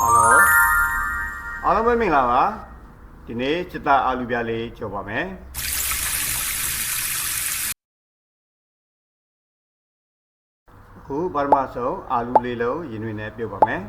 ဟယ်လိုအားလုံးပဲမင်္ဂလာပါဒီနေ့စစ်သားအာလူပြားလေးကြော်ပါမယ်အခုပထမဆုံးအာလူလေးလုံးရင်တွင်နဲ့ပြုတ်ပါမယ်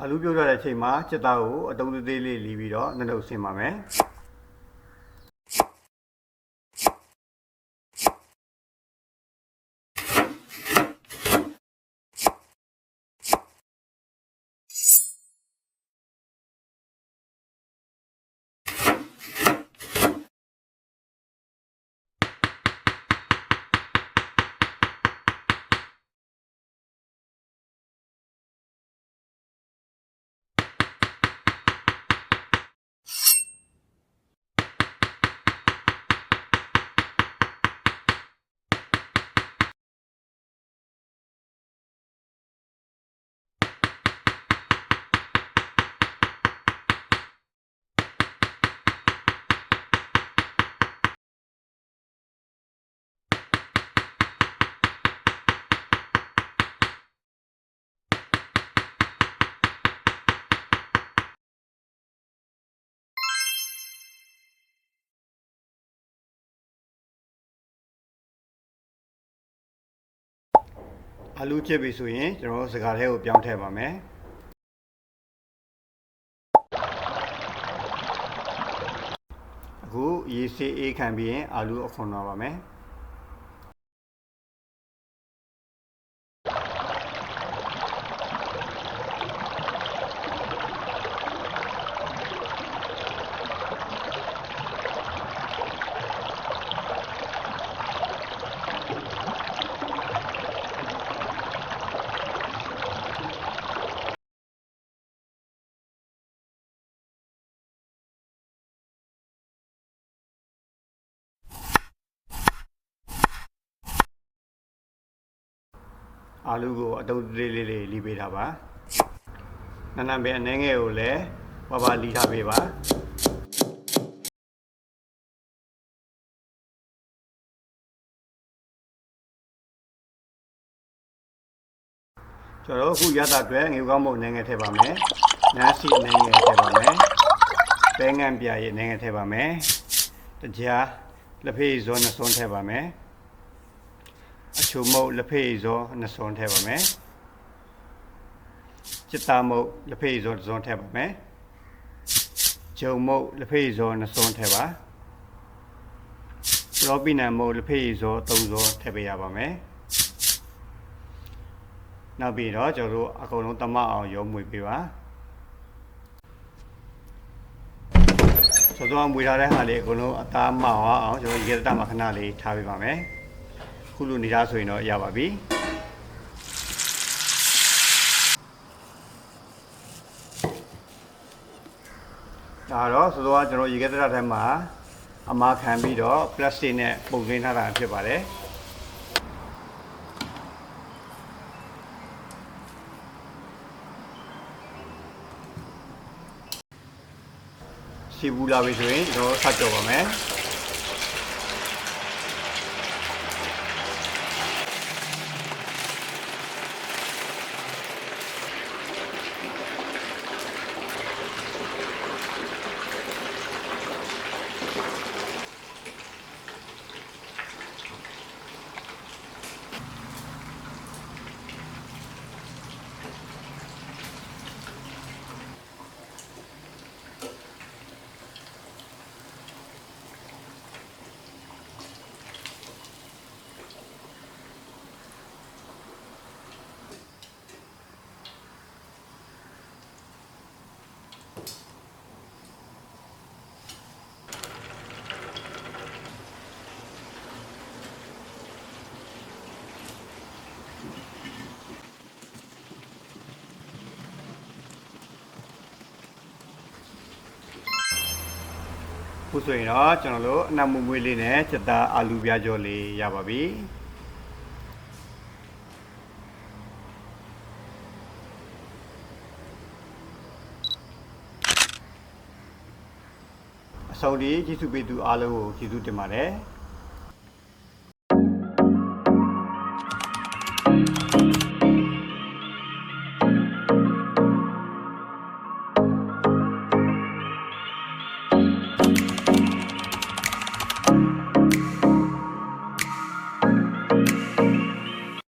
အာလူပြုတ်ရတဲ့အချိန်မှာစစ်သားကိုအတုံးသေးသေးလေးလီးပြီးတော့နှုတ်ဆင်ပါမယ် အာလူချစ်ပြီဆိုရင်ကျွန်တော်တို့စကားထဲကိုပြောင်းထည့်ပါမယ်အခုရေစေးအေးခံပြီးရင်အာလူအခွန်တော့ပါမယ် အာလူကိုအတုံးသေးလေးလေးလီးပေးတာပါနနပဲအနေငယ်ကိုလည်းပပလီးထားပေးပါကျွန်တော်တို့အခုရတာအတွက်ငေကောင်းမုတ်အနေငယ်ထည့်ပါမယ်နန်းစီအနေငယ်ထည့်ပါမယ်ပဲငံပြရဲ့အနေငယ်ထည့်ပါမယ်တကြားလက်ဖေးဇောနှစုံးထည့်ပါမယ်အ ချိုမုတ်လက်ဖေးဇောနှစ်စုံထည့်ပါမယ်จิตตามုတ်လက်ဖေးဇောတစ်စုံထည့်ပါမယ်ဂျုံမုတ်လက်ဖေးဇောနှစ်စုံထည့်ပါရောပိနံမုတ်လက်ဖေးဇောသုံးစုံထည့်ပေးရပါမယ်နောက်ပြီးတော့ကျွန်တော်တို့အကုန်လုံးတမအောင်ရုံးမွေပေးပါဆိုတော့မွေထားတဲ့ဟာလေးအကုန်လုံးအသားမအောင်အောင်ကျွန်တော်ရေတတမခဏလေးထားပေးပါမယ် ခုလိုနေသားဆိုရင်တော့ရပါပြီဒါတော့ဆိုတော့ကျွန်တော်ရေခဲတရထဲမှာအမာခံပြီးတော့ပလတ်စတစ်နဲ့ပုံသွင်းထားတာဖြစ်ပါတယ်စီဘူးလာပြီဆိုရင်ကျွန်တော်ဆက်ကြော်ပါမယ် ခုဆိုရင်တော့ကျွန်တော်တို့အနံမွေမွေလေးနဲ့ချက်သားအာလူပြားကြောလေးရပါပြီအဆုံးဒီကျေးဇူးပေးသူအားလုံးကိုကျေးဇူးတင်ပါတယ်